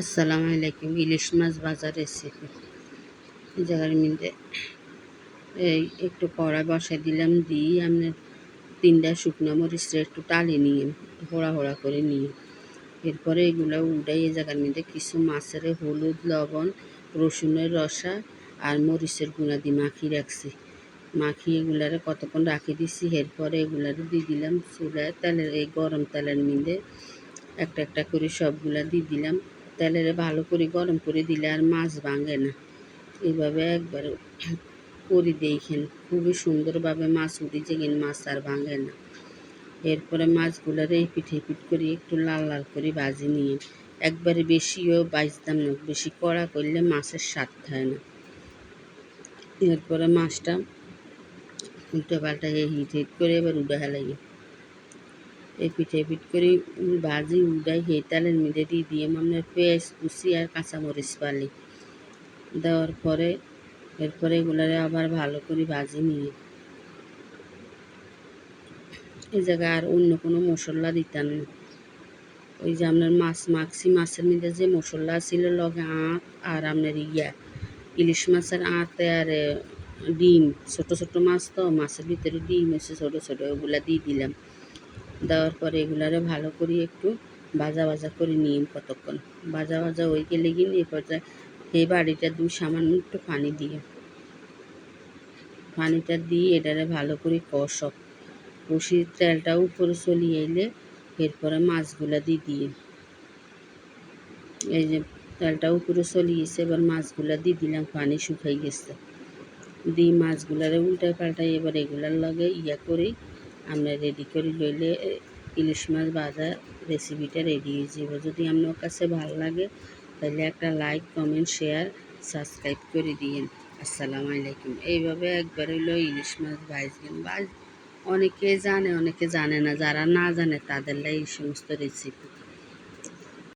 আসসালামু আলাইকুম। ইলিশ মাছ ভাজার রেসিপি জায়গার মধ্যে এই একটু কড়া বসাই দিলাম, দিয়ে আমি তিনটা শুকনো মরিচটা একটু টালি নিয়ে হোড়া হোড়া করে নিয়ে, এরপরে এগুলো উঠাই এই জায়গার মধ্যে কিছু মাছের হলুদ, লবণ, রসুনের রসা আর মরিচের গুঁড়া দিয়ে মাখিয়ে রাখছি। মাখিয়ে এগুলারে কতক্ষণ রাখি দিছি? এরপরে এগুলারে দিয়ে দিলাম চুলায় তেলের, এই গরম তেলের মধ্যে একটা একটা করে সবগুলা দিয়ে দিলাম। তেলের ভালো করে গরম করে দিলে আর মাছ ভাঙে না। এইভাবে একবার করে দেখেন, খুবই সুন্দরভাবে মাছ উঠে যেগেন মাছ আর ভাঙে না। এরপরে মাছগুলোর এই পিঠ করে একটু লাল লাল করে ভাজি নিয়ে, একবারে বেশিও বাজতাম না, বেশি কড়া করলে মাছের স্বাদ থাকে না। এরপরে মাছটা উল্টে পাল্টা হিট হিট করে এবার উঠে হেলাই এই পিঠে পিঠ করে ভাজি উড়াই সেই তেলের মধ্যে দিয়ে দিয়ে আপনার পেঁয়াজ, কুচি আর কাঁচামরিচ পালি। দেওয়ার পরে, এরপরে এগুলারে আবার ভালো করে ভাজি নিয়ে। এই জায়গায় আর অন্য কোনো মশলা দিতাম না। ওই যে আপনার মাছ মাখছি মাছের মধ্যে যে মশলা ছিল লগে আঁত আর আপনার ইয়া, ইলিশ মাছের আঁতে আর ডিম, ছোট ছোট মাছ তো, মাছের ভিতরে ডিম এসে ছোট ছোট ওগুলা দিয়ে দিলাম। দেওয়ার পরে এগুলারে ভালো করে একটু ভাজা ভাজা করে নিয়ে কতক্ষণ। ভাজা ভাজা হয়ে গেলে গিয়ে এ পর্যায়ে এই বাড়িটা দুই সামান্য একটু পানি দিয়ে, পানিটা দিয়ে এটারে ভালো করে কষক। কষি তেলটা উপরে চলিয়ে এলে এরপরে মাছগুলা দিয়ে দিয়ে, এই যে তেলটা উপরে চলিয়েছে, এবার মাছগুলা দিয়ে দিলাম, পানি শুকাই গেছে। দিয়ে মাছগুলারে উল্টায় পাল্টাই এবার এগুলার লগে ইয়া করে আমরা রেডি করে লইলে ইলিশ মাছ ভাজা রেসিপিটা রেডি হয়ে যাব যদি আপনার কাছে ভালো লাগে, তাহলে একটা লাইক কমেন্ট শেয়ার সাবস্ক্রাইব করে দিয়েন। আসসালামু আলাইকুম। এইভাবে একবার হইল ইলিশ মাছ ভাজবেন ভাজ অনেকে জানে অনেকে জানে না। যারা না জানে, তাদের এই সমস্ত রেসিপি